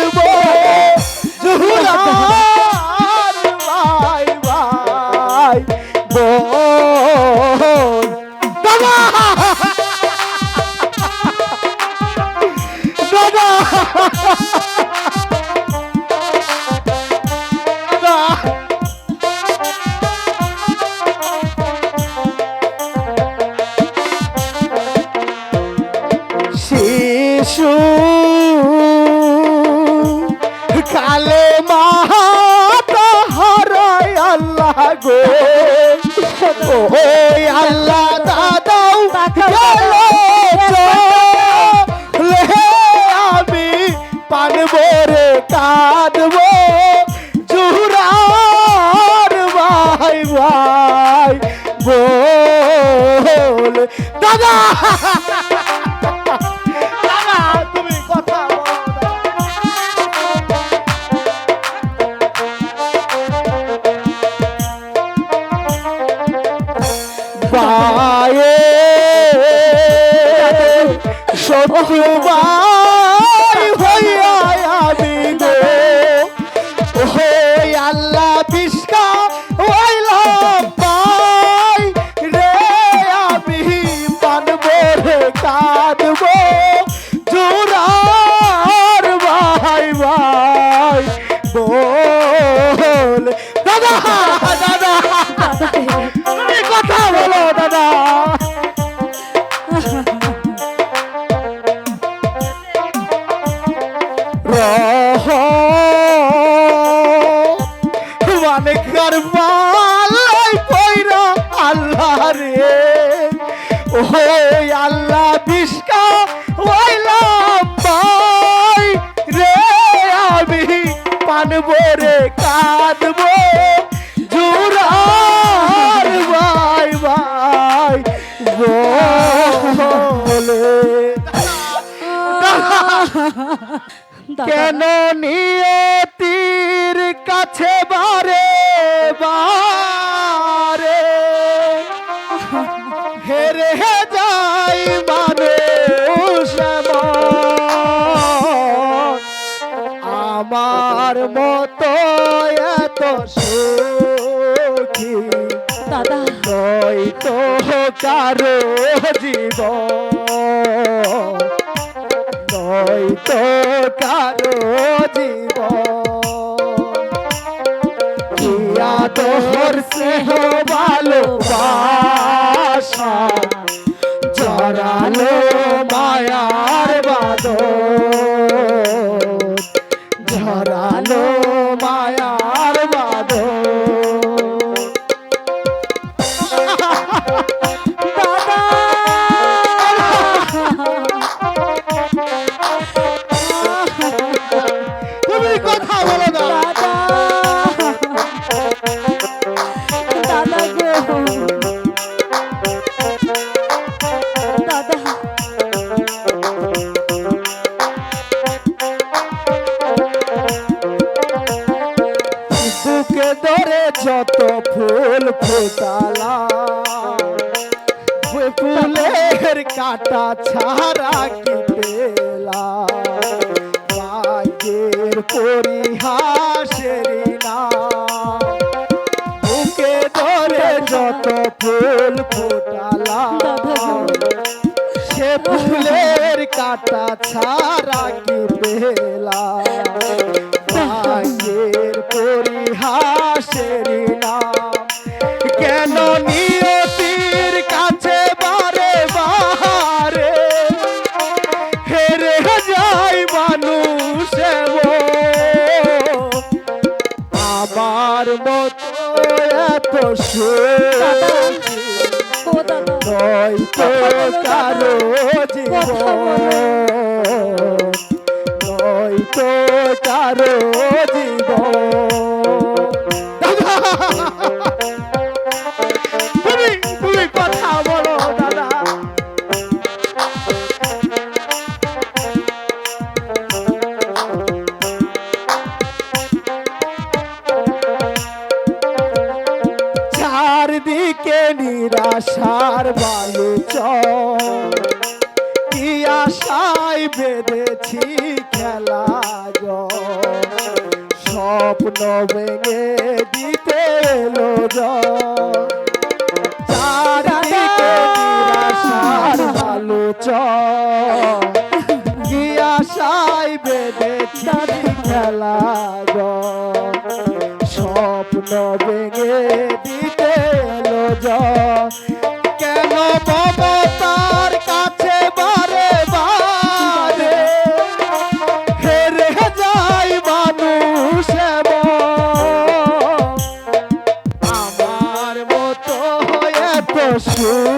করবো তোমার হইয়া আমি গো। ওহে আল্লাহ বিষ্কা ওইলাম পাই রে আমি মানব রে কাঁদব। জোরার ভাই ভাই, বল। দাদা মানে কারবালাই পয়রা আল্লাহ রে। ও আল্লাহ বিষ্কা কেন নিয়তির কাছে বারে বারে? হেরে যাই মানুষ এমন। আমার মতো এত সুখী দাদা। নয় তো কারও জীবন। নয় তো কারও জীবন। কিয়া তোর স্নেহ ভালোবাসা। ফোটালা ওই ফুলের কাটা ছাড়া কি পেলা? ভাগ্যের পরিহাসের না। বুকে ধরে যত ফুল ফোটালা সে ফুলের কাটা ছাড়া কি পেলা? ভাগ্যের পরিহাসের মতো এত সুখী ও দাদা নয় তো কারও জীবন। নয় কারও চারদিকে নিরাশার চর কি আশায় বেঁধেছি খেলা। স্বপ্ন ভেঙে দিতে এলো ঝড়। চারদিকে নিরাশার বালু খেলা। স্বপ্ন ভেঙে দিতে কেন মমতার কাছে বারে বারে হেরে যায় মানুষ। আমার মতো এত সুখী